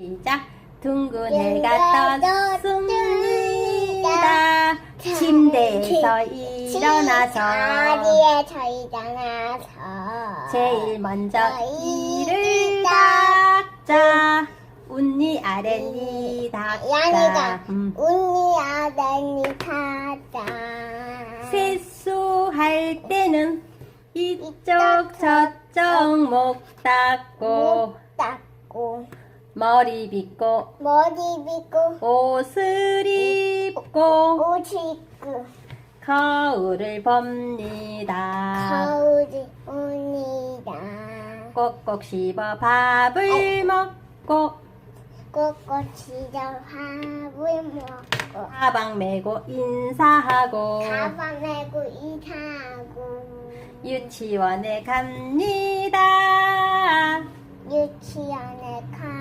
시작. 둥근 해가 떴습니다. 침대에서 일어나서 자리에서 일어나서 제일 먼저 이를 닦자. 운니 아랫니 닦자. 음. 운이 아들니 타자 세수할 때는 이쪽 저쪽 목 닦고 목 닦고 머리 빗고 머리 빗고 옷을 입고 옷 입고. 거울을 봅니다. 거울이 옵니다. 꼭꼭 씹어 밥을 먹고 꼭꼭 지져 밥을 먹고. 가방 메고 인사하고 가방 메고 이사하고. 유치원에 갑니다. 유치원에 가니야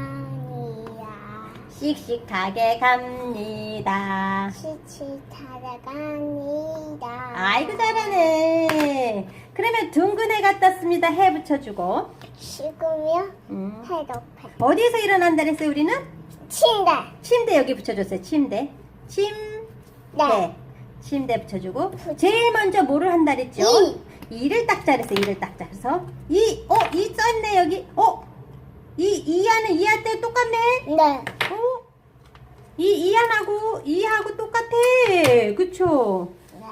씩씩하게 갑니다. 시치 타러 갑니다 아이고 잘하네. 그러면 둥근 해가 떴습니다. 해 붙여주고. 지금요 음. 해독해 어디에서 일어난다 그랬어요 우리는? 침대 침대 여기 붙여줬어요. 침대. 침대. 네 침대 붙여주고. 제일 먼저 뭐를 한다 그랬죠? 이. 이를 닦자 그랬어요. 이를 닦자. 그래서 이, 어, 이 써있네 여기. 어, 이 이하는 이할 때 똑같네. 네. 어, 이 이하하고 이하고 똑같아. 그쵸?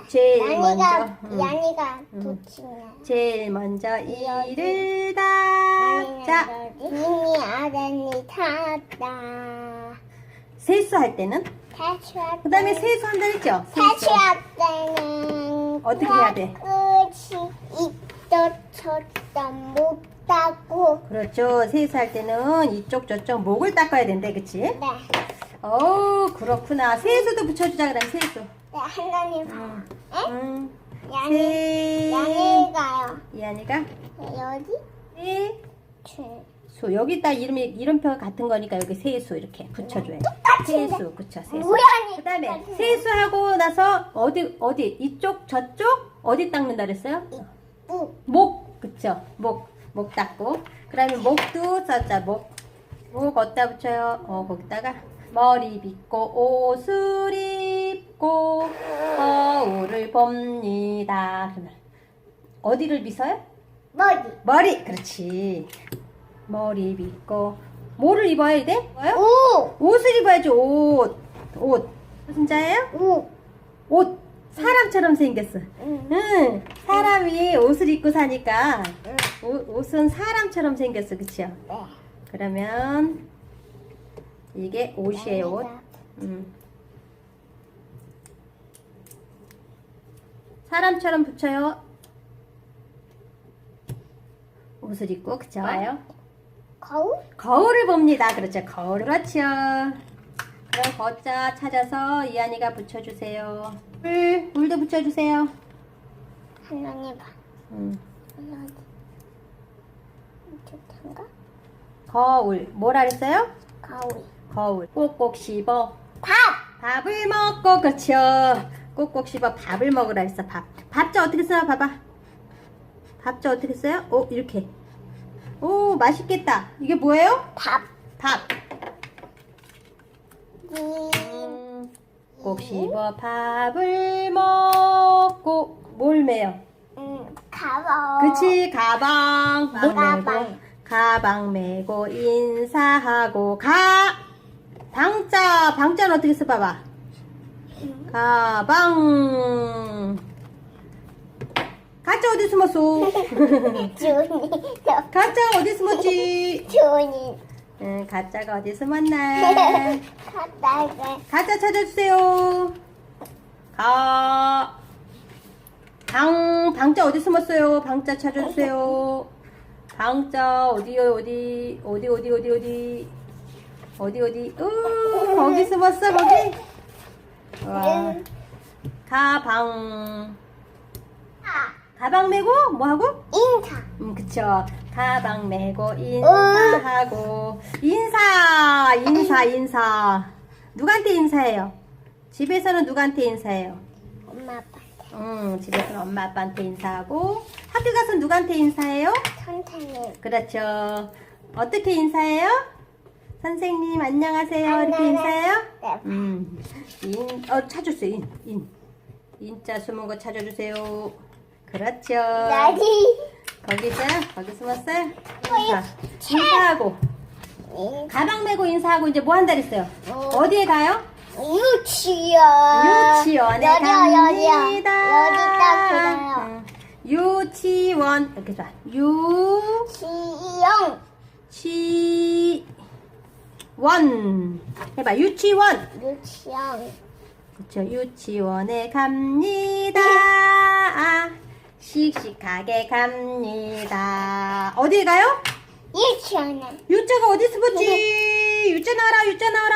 제일 양이가 먼저, 음. 양이가 음. 도치네 제일 먼저 이를 닦자. 눈이 아랫니 탔다 세수할 때는 탈출할 그 다음에 때- 세수한다 했죠? 세수. 탈출할 때는 어떻게 해야 돼? 끝이 이쪽저쪽 못 닦고 그렇죠. 세수할 때는 이쪽 저쪽 목을 닦아야 된대. 그치? 네. 어 그렇구나. 세수도 붙여주자 그럼 세수. 네, 하나님 응. 에? 응. 양이 세. 양이가요 이한이가 여기 세. 줄수 여기 딱 이름이 이름표 같은 거니까 여기 세수 이렇게 붙여줘야 돼. 똑같은데? 세수 그쵸 세수. 모양이 그다음에 똑같은데? 세수하고 나서 어디 어디 이쪽 저쪽 어디 닦는다 그랬어요? 우목 그쵸 목 목 닦고 그다음에 목도 써자 목 목 어디다 붙여요? 어 거기다가 머리 빗고 옷을 입고 거울을 봅니다. 그러면 어디를 빗어요? 머리 머리 그렇지 머리 빗고 뭐를 입어야 돼? 뭐요? 우 옷을 입어야지 옷. 옷. 무슨 자예요? 우 옷. 사람처럼 생겼어. 응. 응. 사람이 옷을 입고 사니까 응. 옷, 옷은 사람처럼 생겼어. 그치요? 네. 그러면 이게 옷이에요. 옷. 음. 사람처럼 붙여요. 옷을 입고 그쵸? 와요? 거울 거울을 봅니다. 그렇죠. 거울. 그렇죠. 그럼 거자 찾아서 이한이가 붙여주세요. 물, 물도 붙여주세요. 하나님 봐 음. 여기 이쪽인가 거울. 뭐라 그랬어요? 거울 거울. 꼭꼭 씹어. 밥 밥을 먹고, 그렇죠. 꼭꼭 씹어 밥을 먹으라 했어, 밥. 밥자 어떻게 써요? 봐봐. 밥자 어떻게 써요? 오, 이렇게. 오, 맛있겠다. 이게 뭐예요? 밥. 밥. 이 음, 꼭 씹어 밥을 먹고 뭘 매요? 음, 가방. 그치 가방 뭐 가방. 가방 메고 인사하고 가 방자 방자는 어떻게 써 봐봐 가방 가짜 어디 숨었어. 가짜 어디 숨었지 준이. 응, 가짜가 어디 숨었나 갔다가 가짜 찾아주세요. 가. 방, 방자 어디 숨었어요? 방자 찾아주세요. 방자 어디요, 어디, 어디, 어디, 어디, 어디, 어디, 어디, 으, 거기 숨었어, 거기. 와. 가방. 가방 메고, 뭐 하고? 인사. 음, 그쵸. 가방 메고 인사하고 인사 인사 인사 누구한테 인사해요? 집에서는 누구한테 인사해요? 엄마 아빠. 음 집에서는 엄마 아빠한테 인사하고 학교 가서 누구한테 인사해요? 선생님. 그렇죠. 어떻게 인사해요? 선생님 안녕하세요. 이렇게 안녕하세요. 인사해요? 네. 음. 인, 어, 찾았어요. 인, 인. 인자 숨은 거 찾아주세요. 그렇죠. 나지. 거기 있어요? 거기 숨었어요? 인사. 인사하고. 가방 메고 인사하고 이제 뭐 한다 그랬어요? 어. 어디에 가요? 유치원. 유치원에. 갑니다. 여기 딱 그래요. 응. 유치원 이렇게 봐. 유 지영. 치원 해봐 유치원 유치원. 그렇죠 유치원에 갑니다 아, 씩씩하게 갑니다 어디 가요? 유치원에. 유자가 어디 숨었지 유자 나와라 유자 나와라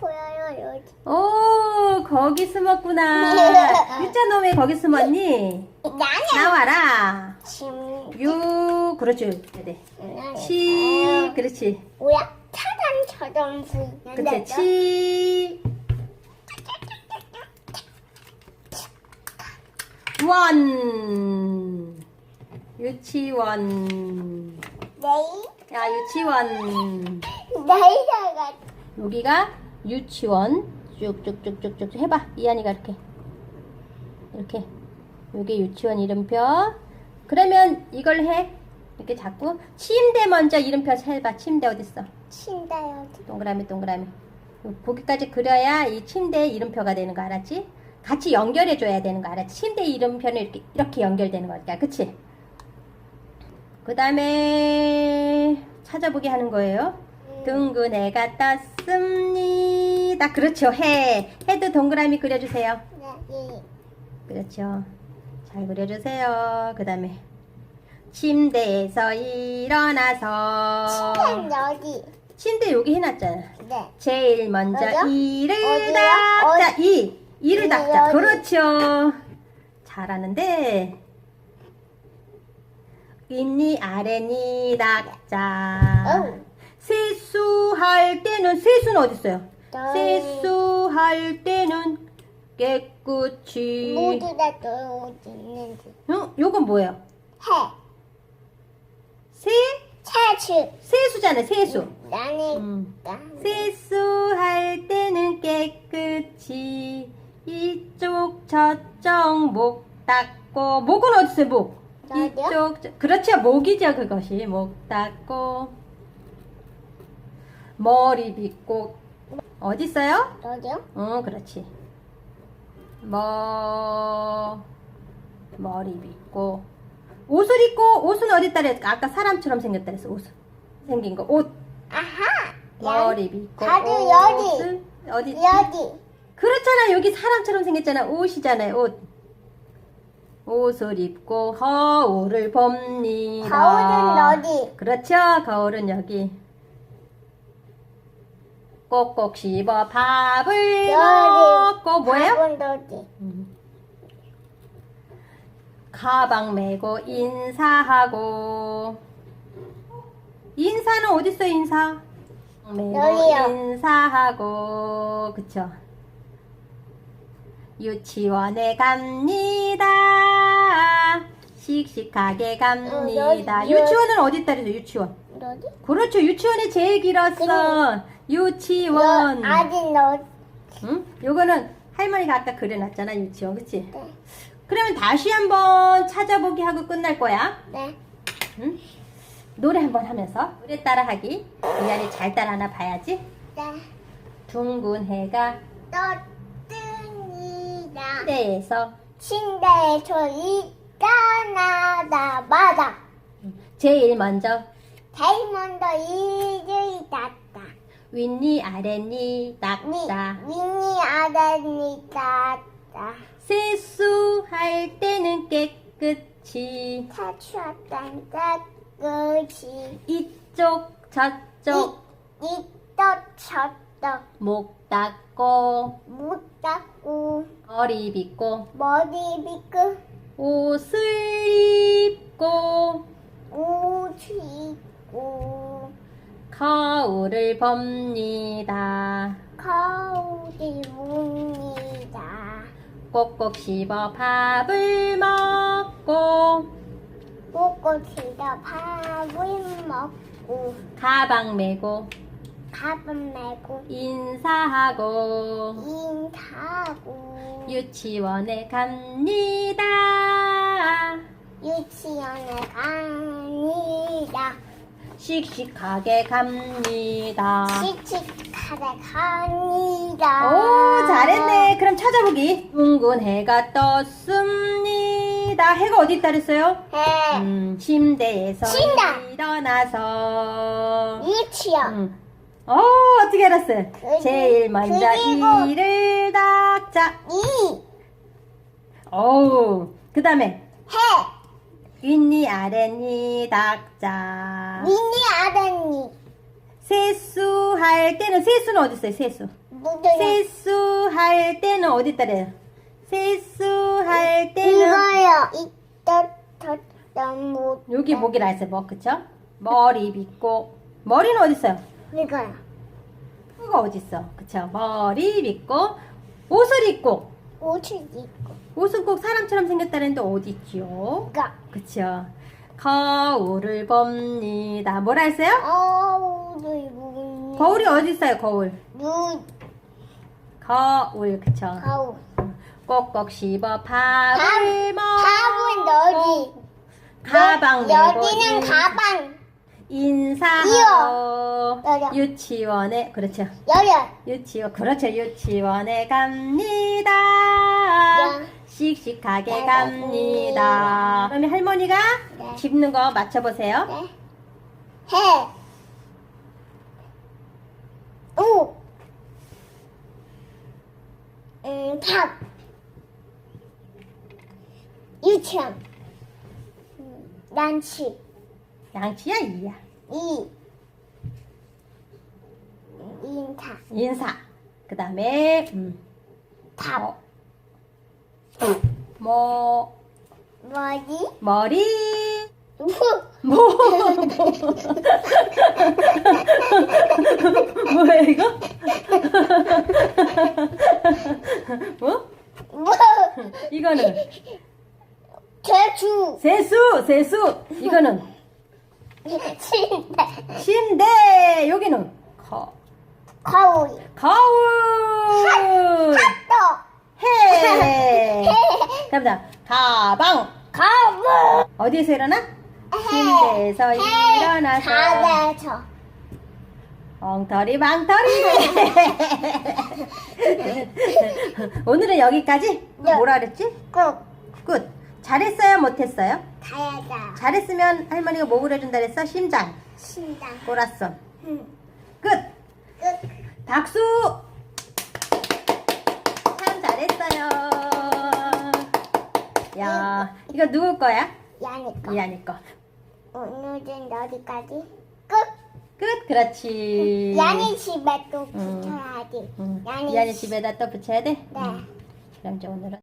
보여요, 여기. 오 거기 숨었구나 유자 너 왜 거기 숨었니? 나는 나와라 침. 유 그렇지 네. 치 그렇지 뭐야? 차단처럼 보이는데. 그렇지 치 원. 유치원. 내일? 야, 유치원. 내일 가 여기가 유치원. 쭉쭉쭉쭉쭉 해봐. 이한이가 이렇게. 이렇게. 여기 유치원 이름표. 그러면 이걸 해. 이렇게 자꾸. 침대 먼저 이름표 해봐. 침대 어딨어? 침대 여기. 동그라미 동그라미 거기까지 그려야 이 침대 이름표가 되는 거 알았지? 같이 연결해 줘야 되는 거 알았지? 침대 이름표는 이렇게 이렇게 연결되는 거니까 그치? 그 다음에 찾아보게 하는 거예요 둥근 해가 떴습니다 그렇죠 해 해도 동그라미 그려주세요 여기. 그렇죠 잘 그려주세요 그 다음에 침대에서 일어나서 침대 여기. 침대 여기 해놨잖아 네. 제일 먼저 어디요? 이를 어디요? 닦자 이 이를 이, 닦자 여기. 그렇죠 잘하는데 윗니 아래니 닦자 어우. 세수할 때는 세수는 어디 있어요? 세수할 때는 깨끗이 모두 다 어디 있는지. 어? 요건 뭐예요? 해. 세 차츠. 세수잖아요 세수 나는 음. 나. 세수할 때는 깨끗이 이쪽 저쪽 목 닦고 목은 어디 있어요 목? 어디요? 이쪽 저- 그렇죠 목이죠 그것이 목 닦고 머리 빗고 어디 있어요? 어디요? 어 그렇지 머 머리 빗고 옷을 입고 옷은 어디다 그랬 아까 사람처럼 생겼다 그랬어 옷 생긴 거 옷 아하. 머리 빗고 다들 여기. 옷은 어디 있지? 여기. 그렇잖아 여기 사람처럼 생겼잖아 옷이잖아요 옷 옷을 입고 거울을 봅니다 거울은 어디? 그렇죠 거울은 여기 꼭꼭 씹어 밥을 여기. 먹고 뭐예요? 밥은? 음. 가방 메고 인사하고 인사는 어딨어 인사 메고 여기요. 인사하고 그쵸 유치원에 갑니다 씩씩하게 갑니다 어, 여기, 유치원은 어디 있다 그래서 유치원 어디? 그렇죠 유치원이 제일 길었어 유치원 여- 아직 너. 응? 요거는 할머니가 아까 그려놨잖아 유치원 그치? 네. 그러면 다시 한번 찾아보기 하고 끝날 거야 네. 응? 노래 한번 하면서 노래 따라하기 이안이 잘 따라하나 봐야지 네. 둥근 해가 떠뜹니다. 침대에서 침대에서 일어나다 마다 제일 먼저 먼저 이를 닦다. 윗니 아랫니 위, 닦자 위니 아래니 닦다. 세수할 때는 깨끗이 차추었던 닦으시. 이쪽 저쪽 이또 쳤다. 목 닦고 못 닦고 머리 빗고 머리 빗고 옷을 입고 옷 입고 거울을 봅니다. 거울이 웁니다. 꼭꼭 씹어 밥을 먹고 꼬꼬치가 밥을 먹고 가방 메고 가방 메고 인사하고 인사하고 유치원에 갑니다. 유치원에 갑니다. 씩씩하게 갑니다. 씩씩하게 갑니다. 오, 잘했네. 그럼 찾아보기. 둥근 해가 떴습니다. 해가 어디 있다 그랬어요? 해. 음, 침대에서 침대. 일어나서. 유치원. 음. 어, 어떻게 알았어요? 그리- 제일 먼저 그리고- 이를 닦자. 이. 어우, 그 다음에 해. 윗니 아랫니 닦자. 미니 아버니. 세수할 때는 세수는 어디 있어요? 세수. 세수할 때는 어디 있다래요? 세수할 때는 이거요. 이따 너무 여기 목이라 했어요. 뭐 그쵸? 머리 빗고 머리는 어디 있어요? 이거요. 그거 어디 있어? 그쵸? 머리 빗고 옷을 입고 옷을 입고 옷은 꼭 사람처럼 생겼다는데 어디 있지요? 이거. 그쵸? 거울을 봅니다. 뭐라 했어요? 어우를 입고 거울이 어디 있어요? 거울. 눈 거울 그쵸? 거울. 꼭꼭 씹어 밥을 먹. 밥은 너지. 가방 메고 여기는 인- 가방. 인사하고 여려. 유치원에 그렇죠. 열려. 유치원 그렇죠. 유치원에 갑니다. 야. 씩씩하게 네, 갑니다. 그러면 할머니가 네. 집는 거 맞춰보세요. 네. 해. 우. 음, 밥. 유치원. 음, 난치. 양치야 이야. 이. 인타. 인사. 그 다음에 음, 밥. 어, 뭐 뭐지? 머리 우. 뭐 뭐야 이거? 뭐? 뭐? 이거는 제주. 세수 세수 이거는 침대. 침대 여기는 거 거울. 거울 또. 해 갑니다 가방 거울. 어디에서 일어나? 침대에서 일어나서 자대서. 엉터리 망터리 오늘은 여기까지 네. 뭐라 그랬지? 꼭끝 잘했어요 못했어요? 가야자. 잘했으면 할머니가 뭐 그려준다 그랬어? 심장 신다. 꼬라선 응. 끝 끝. 박수 참 잘했어요 야 이거 누구 거야? 야니까. 이한이 거 오늘은 여기까지. 끝. 끝 그렇지 야니 집에 또 음. 붙여야지. 응. 야니. 집에다 또 붙여야 돼? 네. 응. 그럼 이제 오늘은